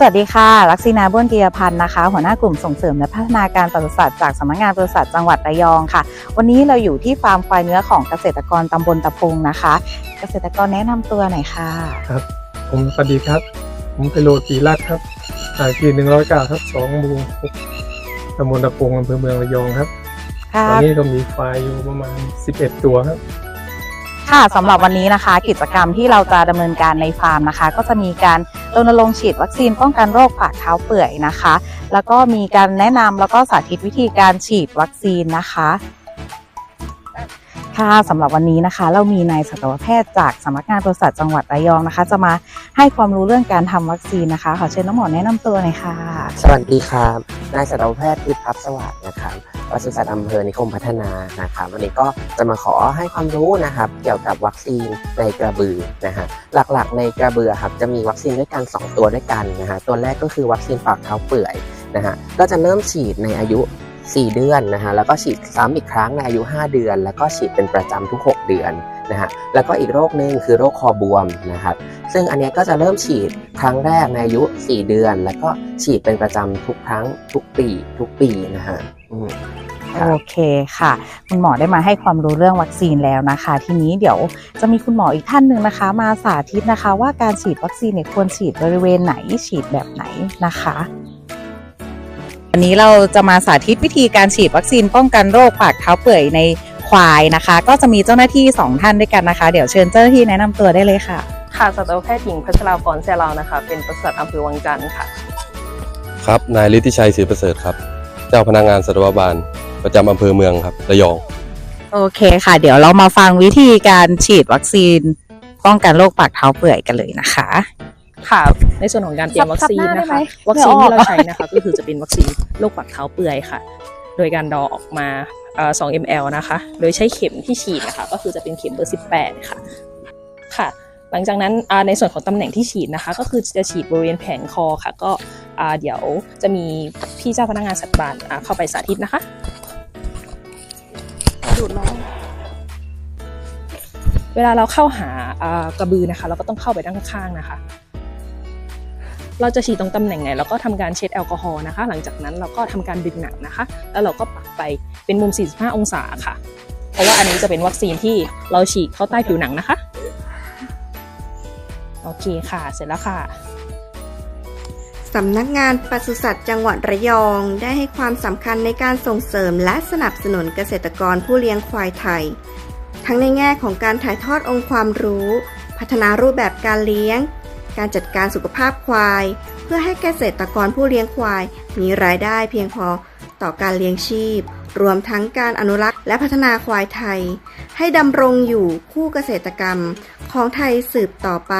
สวัสดีค่ะ ลักษณาบ้วนเกียรพันธ์นะคะ หัวหน้ากลุ่มส่งเสริมและพัฒนาการปศุสัตว์จากสำนักงานปศุสัตว์จังหวัดระยองค่ะ วันนี้เราอยู่ที่ฟาร์มควายเนื้อของเกษตรกรตำบลตะพุงนะคะ เกษตรกรแนะนำตัวหน่อยค่ะผมสวัสดีครับ ผมเป็นโรตีรัตน์ครับสายกีหนึ่งร้อยเก้าทับสองหมู่หกตำบลตะปงอำเภอเมืองระยองครับค่ะตอนนี้ก็มีควายอยู่ประมาณสิบเอ็ดตัวครับ ค่ะสำหรับวันนี้นะคะ กิจกรรมที่เราจะดำเนินการในฟาร์มนะคะ ก็จะมีการ รณรงค์ฉีดวัคซีนป้องกันโรคปากเท้าเปื่อยนะคะ แล้วก็มีการแนะนำแล้วก็สาธิตวิธีการฉีดวัคซีนนะคะค่ะสำหรับวันนี้นะคะ เรามีนายสัตวแพทย์จากสำนักงานปศุสัตว์จังหวัดระยองนะคะ จะมาให้ความรู้เรื่องการทำวัคซีนนะคะขอเชิญน้องหมอแนะนำตัวหน่อยค่ะ สวัสดีครับนายสัตวแพทย์พิพัฒสวัสดิ์นะครับ ปศุสัตว์อำเภอนิคมพัฒนานะครับวันนี้ก็จะมาขอให้ความรู้นะครับเกี่ยวกับวัคซีนในกระบือนะฮะหลักๆ ในกระบือครับจะมีวัคซีนด้วยกัน 2 ตัวด้วยกันนะฮะตัวแรกก็คือวัคซีนปากเท้าเปื่อยนะฮะก็จะเริ่มฉีดในอายุ 4 เดือนนะฮะแล้วก็ฉีดซ้ำอีกครั้งในอายุ 5 เดือน แล้วก็ฉีดเป็นประจำทุก 6 เดือนนะฮะแล้วก็อีกโรคหนึ่งคือโรคคอบวมนะครับซึ่งอันนี้ก็จะเริ่มฉีดครั้งแรกในอายุ 4 เดือน แล้วก็ฉีดเป็นประจำทุกครั้งทุกปี ทุกปีนะฮะโอเคค่ะ คุณหมอได้มาให้ความรู้เรื่องวัคซีนแล้วนะคะ ทีนี้เดี๋ยวจะมีคุณหมออีกท่านหนึ่งนะคะ มาสาธิตนะคะ ว่าการฉีดวัคซีนเนี่ยควรฉีดบริเวณไหนฉีดแบบไหนนะคะ วันนี้เราจะมาสาธิตวิธีการฉีดวัคซีนป้องกันโรคปากเท้าเปื่อยในควายนะคะ ก็จะมีเจ้าหน้าที่สองท่านด้วยกันนะคะ เดี๋ยวเชิญเจ้าหน้าที่แนะนำตัวได้เลยค่ะ ค่ะสัตวแพทย์หญิงพัชราพรแซลาวนะคะ เป็นปศุสัตว์อำเภอวังจันทร์ค่ะ ครับนายฤทธิชัยศรีประเสริฐครับ เจ้าพนักงานสัตวบาล ประจำอำเภอเมืองครับระยอง โอเคค่ะ เดี๋ยวเรามาฟังวิธีการฉีดวัคซีนป้องกันโรคปากเท้าเปื่อยกันเลยนะคะ ค่ะ ในส่วนของการเตรียมวัคซีนสับหน้าได้นะไหมคะ วัคซีนเผื่อออกที่เราใช้นะคะก็คือจะเป็นวัคซีนโรคปักเท้าเปื่อยค่ะ โดยการดอออกมาเอ่อ2 ml นะคะ โดยใช้เข็มที่ฉีดนะคะ ก็คือจะเป็นเข็มเบอร์ 18 ค่ะ ค่ะ หลังจากนั้นอ่าในส่วนของตำแหน่งที่ฉีดนะคะ ก็คือจะฉีดบริเวณแผงคอค่ะ ก็อ่าเดี๋ยวจะมีพี่เจ้าพนักงานสัตว์บาลอ่าเข้าไปสาธิตนะคะดูดน้องเวลาเราเข้าหาอ่ากระบือนะคะ เราก็ต้องเข้าไปด้านข้างๆนะคะ เราจะฉีดตรงตำแหน่งไหนเราก็ทำการเช็ดแอลกอฮอล์นะคะ หลังจากนั้นเราก็ทำการดึงหนังนะคะ แล้วเราก็ปักไปเป็นมุม 45 องศาค่ะ เพราะว่าอันนี้จะเป็นวัคซีนที่เราฉีดเข้าใต้ผิวหนังนะคะ โอเคค่ะ เสร็จแล้วค่ะสำนักงานปศุสัตว์จังหวัดระยองได้ให้ความสำคัญในการส่งเสริมและสนับสนุนเกษตรกรผู้เลี้ยงควายไทย ทั้งในแง่ของการถ่ายทอดองค์ความรู้ พัฒนารูปแบบการเลี้ยง การจัดการสุขภาพควาย เพื่อให้เกษตรกรผู้เลี้ยงควาย มีรายได้เพียงพอต่อการเลี้ยงชีพ รวมทั้งการอนุรักษ์และพัฒนาควายไทย ให้ดำรงอยู่คู่เกษตรกรรมของไทยสืบต่อไป